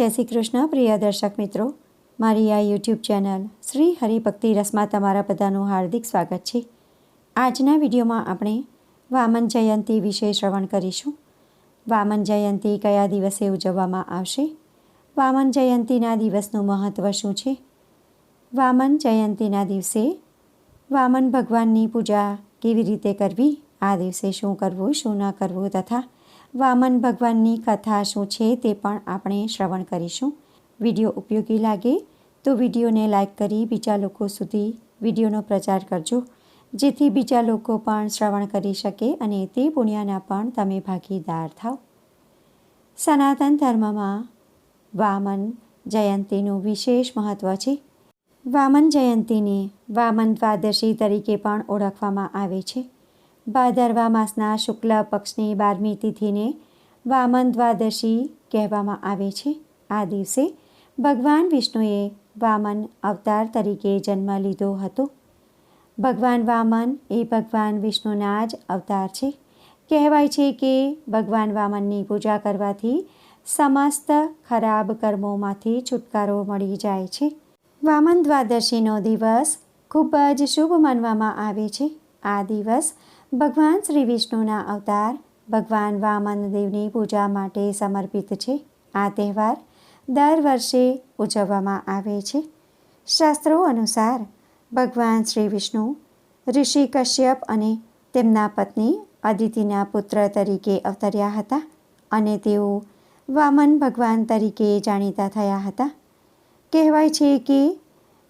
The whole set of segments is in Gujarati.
જય શ્રી કૃષ્ણ, પ્રિય દર્શક મિત્રો. મારી આ યુટ્યુબ ચેનલ શ્રી હરિભક્તિ રસમાં તમારા બધાનું હાર્દિક સ્વાગત છે. આજના વિડીયોમાં આપણે વામન જયંતી વિશે શ્રવણ કરીશું. વામન જયંતી કયા દિવસે ઉજવવામાં આવશે? વામન જયંતીના દિવસનું મહત્ત્વ શું છે? વામન જયંતીના દિવસે વામન ભગવાનની પૂજા કેવી રીતે કરવી? આ દિવસે શું કરવું, શું ન કરવું તથા વામન ભગવાનની કથા શું છે તે પણ આપણે શ્રવણ કરીશું. વીડિયો ઉપયોગી લાગે તો વિડીયોને લાઇક કરી બીજા લોકો સુધી વિડીયોનો પ્રચાર કરજો. જેથી બીજા લોકો પણ શ્રવણ કરી શકે અને તે પુણ્યના પણ તમે ભાગીદાર થાવ. સનાતન ધર્મમાં વામન જયંતીનું વિશેષ મહત્ત્વ છે. વામન જયંતીને વામન દ્વાદશી તરીકે પણ ઓળખવામાં આવે છે. ભાદરવા માસના શુક્લ પક્ષની બારમી તિથિને વામન દ્વાદશી કહેવામાં આવે છે. આ દિવસે ભગવાન વિષ્ણુએ વામન અવતાર તરીકે જન્મ લીધો હતો. ભગવાન વામન એ ભગવાન વિષ્ણુના જ અવતાર છે. કહેવાય છે કે ભગવાન વામનની પૂજા કરવાથી સમસ્ત ખરાબ કર્મોમાંથી છુટકારો મળી જાય છે. વામન દ્વાદશીનો દિવસ ખૂબ જ શુભ માનવામાં આવે છે. આ દિવસ ભગવાન શ્રી વિષ્ણુના અવતાર ભગવાન વામન દેવની પૂજા માટે સમર્પિત છે. આ તહેવાર દર વર્ષે ઉજવવામાં આવે છે. શાસ્ત્રો અનુસાર ભગવાન શ્રી વિષ્ણુ, ઋષિ કશ્યપ અને તેમના પત્ની અદિતિના પુત્ર તરીકે અવતર્યા હતા અને તેઓ વામન ભગવાન તરીકે જાણીતા થયા હતા. કહેવાય છે કે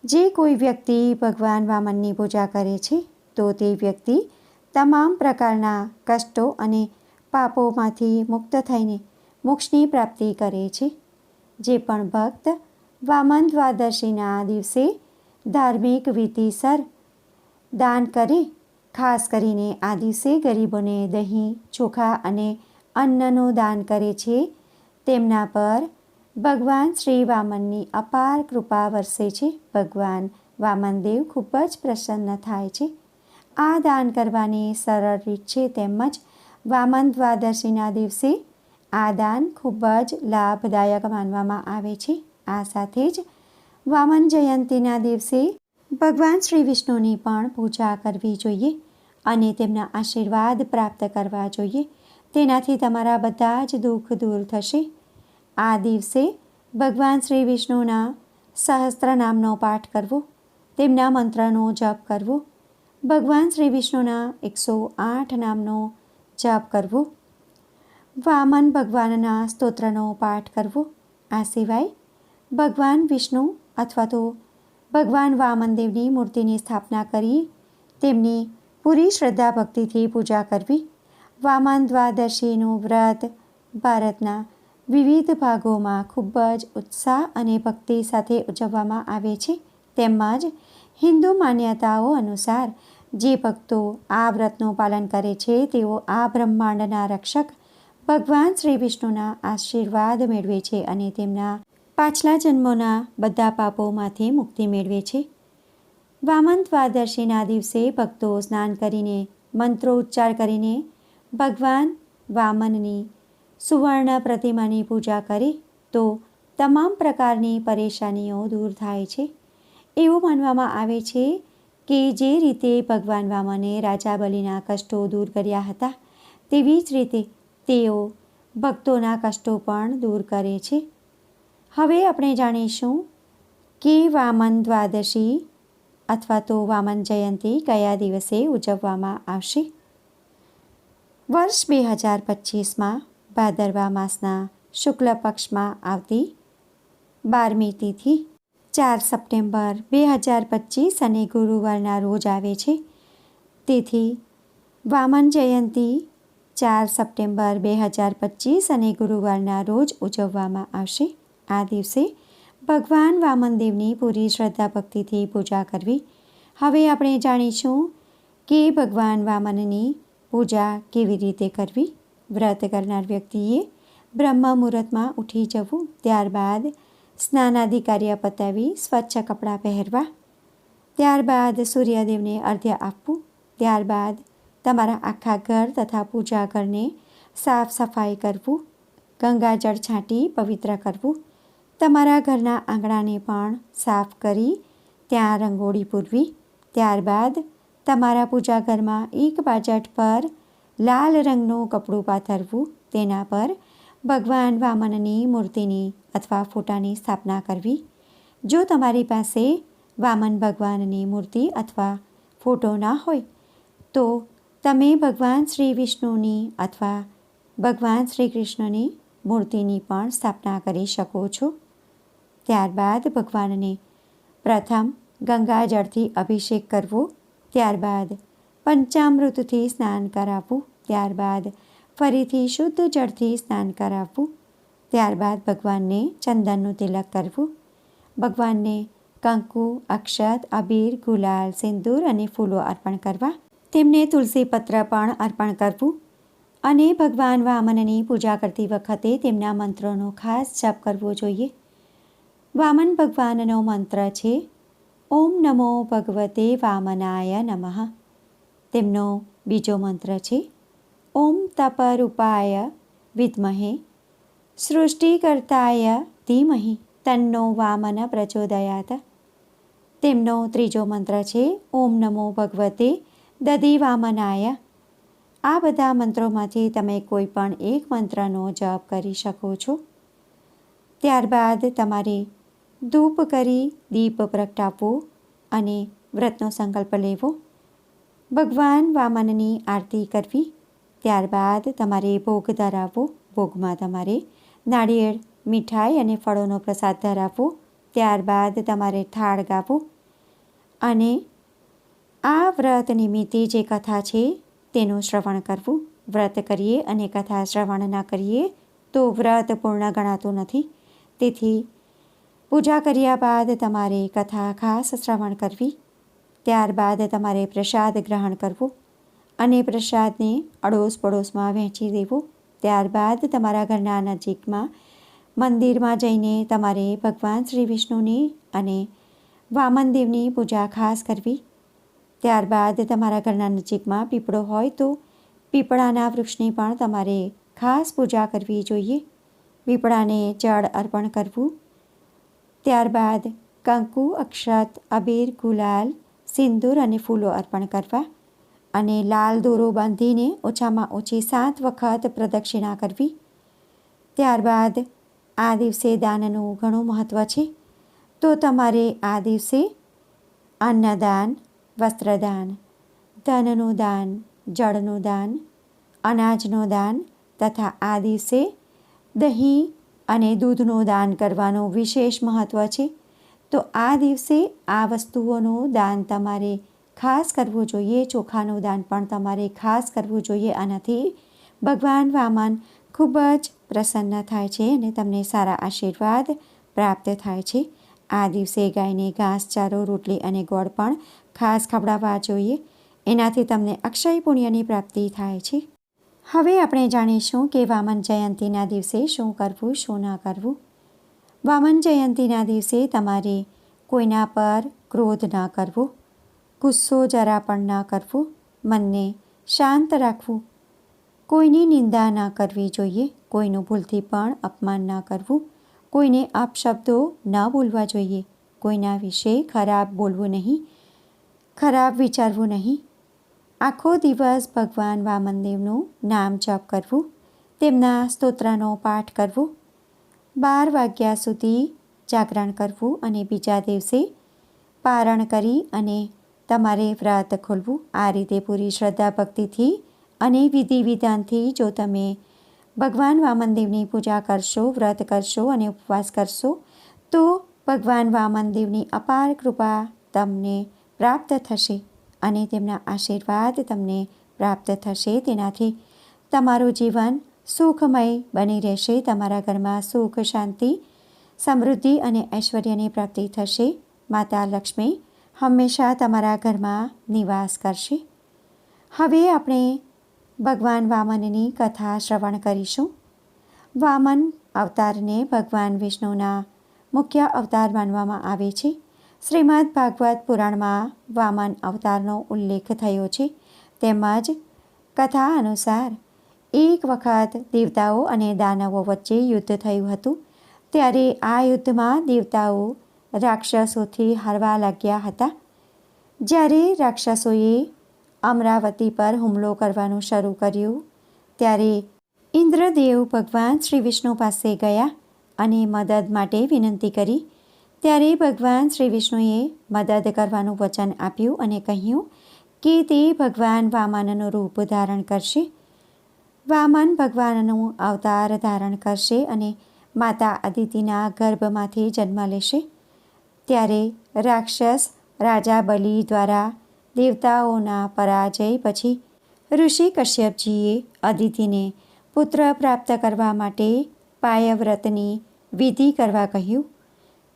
જે કોઈ વ્યક્તિ ભગવાન વામનની પૂજા કરે છે, તો તે વ્યક્તિ તમામ પ્રકારના કષ્ટો અને પાપોમાંથી મુક્ત થઈને મોક્ષની પ્રાપ્તિ કરે છે. જે પણ ભક્ત વામન દ્વાદશીના દિવસે ધાર્મિક વિધિસર દાન કરે, ખાસ કરીને આ દિવસે ગરીબોને દહીં, ચોખા અને અન્નનું દાન કરે છે, તેમના પર ભગવાન શ્રી વામનની અપાર કૃપા વરસે છે. ભગવાન વામનદેવ ખૂબ જ પ્રસન્ન થાય છે. આ દાન કરવાની સરળ રીત છે તેમજ વામન દ્વાદશીના દિવસે આ દાન ખૂબ જ લાભદાયક માનવામાં આવે છે. આ સાથે જ વામન જયંતીના દિવસે ભગવાન શ્રી વિષ્ણુની પણ પૂજા કરવી જોઈએ અને તેમના આશીર્વાદ પ્રાપ્ત કરવા જોઈએ. તેનાથી તમારા બધા જ દુઃખ દૂર થશે. આ દિવસે ભગવાન શ્રી વિષ્ણુના સહસ્ત્ર નામનો પાઠ કરવો, તેમના મંત્રનો જપ કરવો ભગવાન શ્રી વિષ્ણુના એકસો આઠ નામનો જાપ કરવો. વામન ભગવાનના સ્તોત્રનો પાઠ કરવો. આ સિવાય ભગવાન વિષ્ણુ અથવા તો ભગવાન વામનદેવની મૂર્તિની સ્થાપના કરી તેમની પૂરી શ્રદ્ધા ભક્તિથી પૂજા કરવી. વામન દ્વાદશીનું વ્રત ભારતના વિવિધ ભાગોમાં ખૂબ જ ઉત્સાહ અને ભક્તિ સાથે ઉજવવામાં આવે છે. તેમજ હિન્દુ માન્યતાઓ અનુસાર, જે ભક્તો આ વ્રતનું પાલન કરે છે, તેઓ આ બ્રહ્માંડના રક્ષક ભગવાન શ્રી વિષ્ણુના આશીર્વાદ મેળવે છે અને તેમના પાછલા જન્મોના બધા પાપોમાંથી મુક્તિ મેળવે છે. વામન દ્વાદશીના દિવસે ભક્તો સ્નાન કરીને મંત્રો ઉચ્ચાર કરીને ભગવાન વામનની સુવર્ણ પ્રતિમાની પૂજા કરે તો તમામ પ્રકારની પરેશાનીઓ દૂર થાય છે. એવું માનવામાં આવે છે કે જે રીતે ભગવાન વામને રાજા બલિના કષ્ટો દૂર કર્યા હતા, તેવી જ રીતે તેઓ ભક્તોના કષ્ટો પણ દૂર કરે છે. હવે આપણે જાણીશું કે વામન દ્વાદશી અથવા તો વામન જયંતી કયા દિવસે ઉજવવામાં આવશે? વર્ષ બે હજાર પચીસમાં ભાદરવા માસના શુક્લ પક્ષમાં આવતી બારમી તિથિ ચાર સપ્ટેમ્બર બે હજાર પચીસ અને ગુરુવારના રોજ આવે છે. તેથી વામન જયંતી ચાર સપ્ટેમ્બર બે હજાર પચીસ અને ગુરુવારના રોજ ઉજવવામાં આવશે. આ દિવસે ભગવાન વામનદેવની પૂરી શ્રદ્ધા ભક્તિથી પૂજા કરવી. હવે આપણે જાણીશું કે ભગવાન વામનની પૂજા કેવી રીતે કરવી. વ્રત કરનાર વ્યક્તિએ બ્રહ્મ મુહૂર્તમાં ઉઠી જવું. ત્યારબાદ સ્નાનાદિ કાર્ય પતાવી સ્વચ્છ કપડાં પહેરવા. ત્યારબાદ સૂર્યદેવને અર્ધ્ય આપવું. ત્યારબાદ તમારા આખા ઘર તથા પૂજા ઘરને સાફ સફાઈ કરવું. ગંગાજળ છાંટી પવિત્ર કરવું. તમારા ઘરના આંગણાને પણ સાફ કરી ત્યાં રંગોળી પૂરવી. ત્યારબાદ તમારા પૂજા ઘરમાં એક બાજટ પર લાલ રંગનું કપડું પાથરવું. તેના પર ભગવાન વામનની મૂર્તિની અથવા ફોટાની સ્થાપના કરવી. જો તમારી પાસે વામન ભગવાનની મૂર્તિ અથવા ફોટો ના હોય, તો તમે ભગવાન શ્રી વિષ્ણુની અથવા ભગવાન શ્રી કૃષ્ણની મૂર્તિની પણ સ્થાપના કરી શકો છો. ત્યારબાદ ભગવાનને પ્રથમ ગંગાજળથી અભિષેક કરવો, ત્યારબાદ પંચામૃતથી સ્નાન કરાવવું, ત્યારબાદ ફરીથી શુદ્ધ જળથી સ્નાન કરાવવું, ત્યારબાદ ભગવાનને ચંદનનું તિલક કરવું. ભગવાનને કંકુ, અક્ષત, અબીર, ગુલાલ, સિંદૂર અને ફૂલો અર્પણ કરવા. તેમને તુલસી પત્ર પણ અર્પણ કરવું અને ભગવાન વામનની પૂજા કરતી વખતે તેમના મંત્રોનો ખાસ જપ કરવો જોઈએ. વામન ભગવાનનો મંત્ર છે, ઓમ નમો ભગવતે વામનાય નમઃ. તેમનો બીજો મંત્ર છે ઓમ તપરૂપાય વિદ્મહે, સૃષ્ટિકર્તાય ધીમહી, તન્નો વામન પ્રચોદયાત. તેમનો ત્રીજો મંત્ર છે, ઓમ નમો ભગવતે દધી વામનાય આ બધા મંત્રોમાંથી તમે કોઈ પણ એક મંત્રનો જપ કરી શકો છો. ત્યારબાદ તમારે ધૂપ કરી દીપ પ્રગટાવવો અને વ્રતનો સંકલ્પ લેવો. ભગવાન વામનની આરતી કરવી. ત્યારબાદ તમારે ભોગ ધરાવવો. ભોગમાં તમારે નાળિયેર, મીઠાઈ અને ફળોનો પ્રસાદ ધરાવવો. ત્યારબાદ તમારે થાળ ગાવો. અને આ વ્રત નિમિત્તે જે કથા છે તેનું શ્રવણ કરવું. વ્રત કરીએ અને કથા શ્રવણ ન કરીએ તો વ્રત પૂર્ણ ગણાતું નથી. તેથી પૂજા કર્યા બાદ તમારે કથા ખાસ શ્રવણ કરવી. ત્યારબાદ તમારે પ્રસાદ ગ્રહણ કરવું. અને પ્રસાદને અડોશ પડોશમાં વહેંચી દેવો. ત્યારબાદ તમારા ઘરના નજીકમાં મંદિરમાં જઈને તમારે ભગવાન શ્રી વિષ્ણુની અને વામનદેવની પૂજા ખાસ કરવી. ત્યારબાદ તમારા ઘરના નજીકમાં પીપળો હોય તો પીપળાના વૃક્ષની પણ તમારે ખાસ પૂજા કરવી જોઈએ. પીપળાને જળ અર્પણ કરવું. ત્યારબાદ કંકુ, અક્ષત, અબીર, ગુલાલ, સિંદૂર અને ફૂલો અર્પણ કરવા. અને લાલ દોરો બાંધીને ઓછામાં ઓછી સાત વખત પ્રદક્ષિણા કરવી. ત્યારબાદ આ દિવસે દાનનું ઘણું મહત્ત્વ છે. તો તમારે આ દિવસે અન્નદાન, વસ્ત્રદાન, ધનનું દાન, જળનું દાન, અનાજનું દાન તથા આ દિવસે દહીં અને દૂધનું દાન કરવાનું વિશેષ મહત્ત્વ છે. તો આ દિવસે આ વસ્તુઓનું દાન તમારે ખાસ કરવું જોઈએ, ચોખાનું દાન પણ તમારે ખાસ કરવું જોઈએ. આનાથી ભગવાન વામન ખૂબ જ પ્રસન્ન થાય છે અને તમને સારા આશીર્વાદ પ્રાપ્ત થાય છે. આ દિવસે ગાયને ઘાસ, ચારો, રોટલી અને ગોળ પણ ખાસ ખવડાવવા જોઈએ. એનાથી તમને અક્ષય પુણ્યની પ્રાપ્તિ થાય છે. હવે આપણે જાણીશું કે વામન જયંતીના દિવસે શું કરવું, શું ના કરવું. વામન જયંતીના દિવસે તમારે કોઈના પર ક્રોધ ન કરવો. ગુસ્સો જરા પણ ન કરવો, મનને શાંત રાખવું. કોઈની નિંદા ન કરવી જોઈએ, કોઈનું ભૂલથી પણ અપમાન ન કરવું. કોઈને આપશબ્દો ન બોલવા જોઈએ, કોઈના વિશે ખરાબ બોલવું નહીં, ખરાબ વિચારવું નહીં. આખો દિવસ ભગવાન વામનદેવનું નામ જપ કરવું, તેમના સ્તોત્રનો પાઠ કરવો. બાર વાગ્યા સુધી જાગરણ કરવું અને બીજા દિવસે પારણ કરી અને તમારે વ્રત ખોલવું, આ રીતે પૂરી શ્રદ્ધા ભક્તિથી અને વિધિ વિધાનથી જો તમે ભગવાન વામનદેવની પૂજા કરશો, વ્રત કરશો અને ઉપવાસ કરશો, તો ભગવાન વામનદેવની અપાર કૃપા તમને પ્રાપ્ત થશે અને તેમના આશીર્વાદ તમને પ્રાપ્ત થશે. તેનાથી તમારું જીવન સુખમય બની રહેશે. તમારા ઘરમાં સુખ, શાંતિ, સમૃદ્ધિ અને ઐશ્વર્યની પ્રાપ્તિ થશે. માતા લક્ષ્મી હંમેશા તમારા ઘરમાં નિવાસ કરશે. હવે આપણે ભગવાન વામનની કથા શ્રવણ કરીશું. વામન અવતારને ભગવાન વિષ્ણુના મુખ્ય અવતાર માનવામાં આવે છે. શ્રીમદ ભાગવત પુરાણમાં વામન અવતારનો ઉલ્લેખ થયો છે. તેમજ કથા અનુસાર એક વખત દેવતાઓ અને દાનવો વચ્ચે યુદ્ધ થયું હતું. ત્યારે આ યુદ્ધમાં દેવતાઓ રાક્ષસોથી હારવા લાગ્યા હતા. જ્યારે રાક્ષસોએ અમરાવતી પર હુમલો કરવાનું શરૂ કર્યું, ત્યારે ઇન્દ્રદેવ ભગવાન શ્રી વિષ્ણુ પાસે ગયા અને મદદ માટે વિનંતી કરી. ત્યારે ભગવાન શ્રી વિષ્ણુએ મદદ કરવાનું વચન આપ્યું અને કહ્યું કે તે ભગવાન વામનનું રૂપ ધારણ કરશે. વામન ભગવાનનું અવતાર ધારણ કરશે અને માતા અદિતિના ગર્ભમાંથી જન્મ લેશે. ત્યારે રાક્ષસ રાજા બલિ દ્વારા દેવતાઓના પરાજય પછી ઋષિ કશ્યપજીએ અદિતિને પુત્ર પ્રાપ્ત કરવા માટે પાયવ્રતની વિધિ કરવા કહ્યું.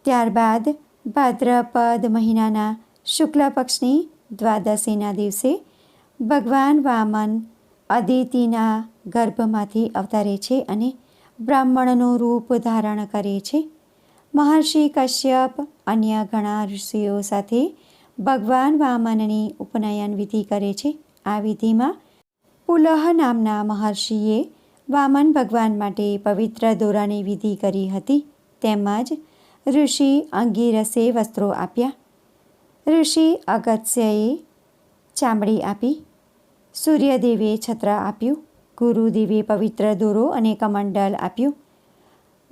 ત્યારબાદ ભાદ્રપદ મહિનાના શુક્લ પક્ષની દ્વાદશીના દિવસે ભગવાન વામન અદિતિના ગર્ભમાંથી અવતરે છે અને બ્રાહ્મણનું રૂપ ધારણ કરે છે. મહર્ષિ કશ્યપ અન્ય ઘણા ઋષિઓ સાથે ભગવાન વામનની ઉપનયન વિધિ કરે છે. આ વિધિમાં પુલહ નામના મહર્ષિએ વામન ભગવાન માટે પવિત્ર દોરાની વિધિ કરી હતી. તેમજ ઋષિ અંગીરસે વસ્ત્રો આપ્યા. ઋષિ અગત્યએ ચામડી આપી. સૂર્યદેવે છત્ર આપ્યું. ગુરુદેવે પવિત્ર દોરો અને કમંડલ આપ્યું.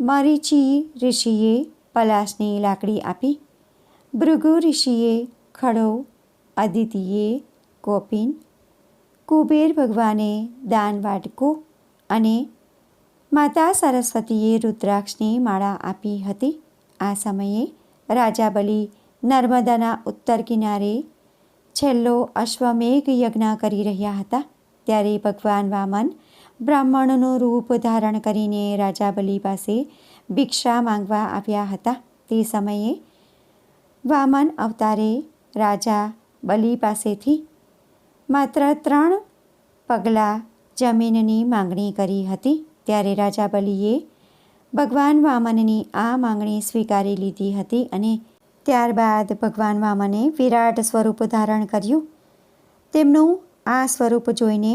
મરીચી ઋષિએ પલાશની લાકડી આપી. ભૃગુ ઋષિએ, ખડો, અદિતિએ કોપિન કુબેર ભગવાને દાન વાટકો અને માતા સરસ્વતીએ રુદ્રાક્ષની માળા આપી હતી. આ સમયે રાજા બલિ નર્મદાના ઉત્તર કિનારે છેલ્લો અશ્વમેઘ યજ્ઞ કરી રહ્યા હતા. ત્યારે ભગવાન વામન બ્રાહ્મણનું રૂપ ધારણ કરીને રાજા બલિ પાસે ભિક્ષા માંગવા આવ્યા હતા. તે સમયે વામન અવતારે રાજા બલિ પાસેથી માત્ર ત્રણ પગલાં જમીનની માંગણી કરી હતી. ત્યારે રાજા બલિએ ભગવાન વામનની આ માંગણી સ્વીકારી લીધી હતી અને ત્યારબાદ ભગવાન વામને વિરાટ સ્વરૂપ ધારણ કર્યું. તેમનું આ સ્વરૂપ જોઈને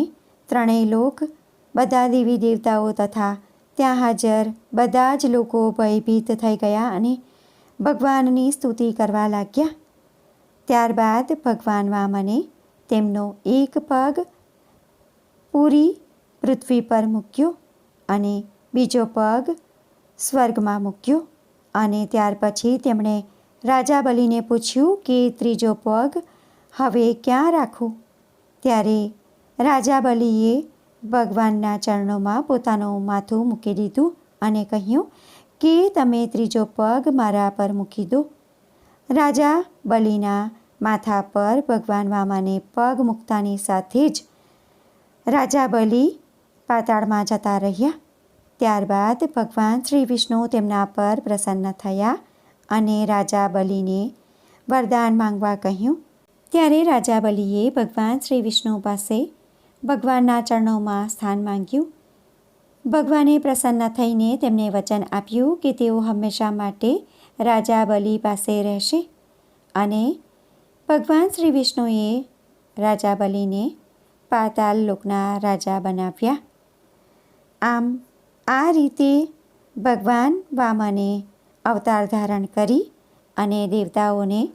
ત્રણેય લોક બધા દેવી દેવતાઓ તથા ત્યાં હાજર બધા જ લોકો ભયભીત થઈ ગયા અને ભગવાનની સ્તુતિ કરવા લાગ્યા. ત્યારબાદ ભગવાન વામને તેમનો એક પગ પૂરી પૃથ્વી પર મૂક્યો અને બીજો પગ સ્વર્ગમાં મૂક્યો અને ત્યાર પછી તેમણે રાજા બલીને પૂછ્યું કે ત્રીજો પગ હવે ક્યાં રાખું? ત્યારે રાજા બલિએ ભગવાનના ચરણોમાં પોતાનું માથું મૂકી દીધું અને કહ્યું, કે તમે ત્રીજો પગ મારા પર મૂકી દો. રાજા બલિના માથા પર ભગવાન વામાને પગ મૂકતાની સાથે જ રાજા બલિ પાતાળમાં જતા રહ્યા. ત્યારબાદ ભગવાન શ્રી વિષ્ણુ તેમના પર પ્રસન્ન થયા અને રાજા બલિને વરદાન માંગવા કહ્યું. ત્યારે રાજા બલિએ ભગવાન શ્રી વિષ્ણુ પાસે ભગવાનના ચરણોમાં સ્થાન માંગ્યું. ભગવાને પ્રસન્ન થઈને તેમને વચન આપ્યું કે તેઓ હંમેશા માટે રાજા બલિ પાસે રહેશે અને ભગવાન શ્રી વિષ્ણુએ રાજા બલિને પાતાલ લોકના રાજા બનાવ્યા. આમ, આ રીતે ભગવાન વામને અવતાર ધારણ કરી અને દેવતાઓને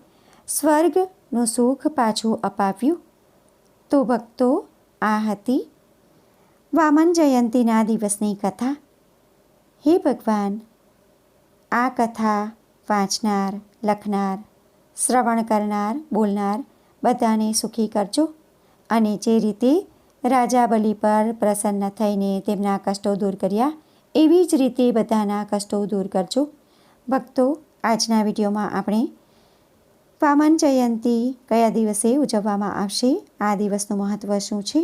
સ્વર્ગનું સુખ પાછું અપાવ્યું. તો ભક્તો આ હતી? વામન જયંતીના દિવસની કથા. હે ભગવાન, આ કથા વાંચનાર, લખનાર, શ્રવણ કરનાર, બોલનાર બધાને સુખી કરજો અને જે રીતે રાજા બલિ પર પ્રસન્ન થઈને તેમના કષ્ટો દૂર કર્યા, એવી જ રીતે બધાના કષ્ટો દૂર કરજો. ભક્તો, આજના વિડીયોમાં આપણે વામન જયંતી કયા દિવસે ઉજવવામાં આવશે? આ દિવસનું મહત્ત્વ શું છે?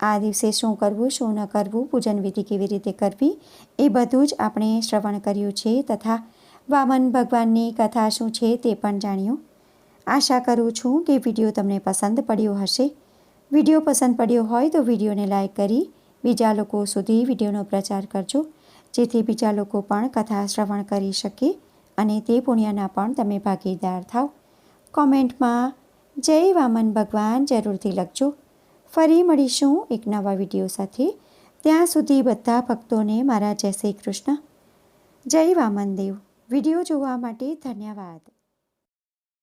આ દિવસે શું કરવું, શું ન કરવું, પૂજન વિધિ કેવી રીતે કરવી, એ બધું જ આપણે શ્રવણ કર્યું છે તથા વામન ભગવાનની કથા શું છે તે પણ જાણ્યું. આશા કરું છું કે વીડિયો તમને પસંદ પડ્યો હશે. વીડિયો પસંદ પડ્યો હોય તો વિડીયોને લાઈક કરી બીજા લોકો સુધી વિડીયોનો પ્રચાર કરજો, જેથી બીજા લોકો પણ કથા શ્રવણ કરી શકે અને તે પુણ્યના પણ તમે ભાગીદાર થાવ. કોમેન્ટમાં જય વામન ભગવાન જરૂરથી લખજો. ફરી મળીશું એક નવા વીડિયો સાથે. ત્યાં સુધી બધા ભક્તોને મારા જય શ્રી કૃષ્ણ. જય વામનદેવ. વીડિયો જોવા માટે ધન્યવાદ.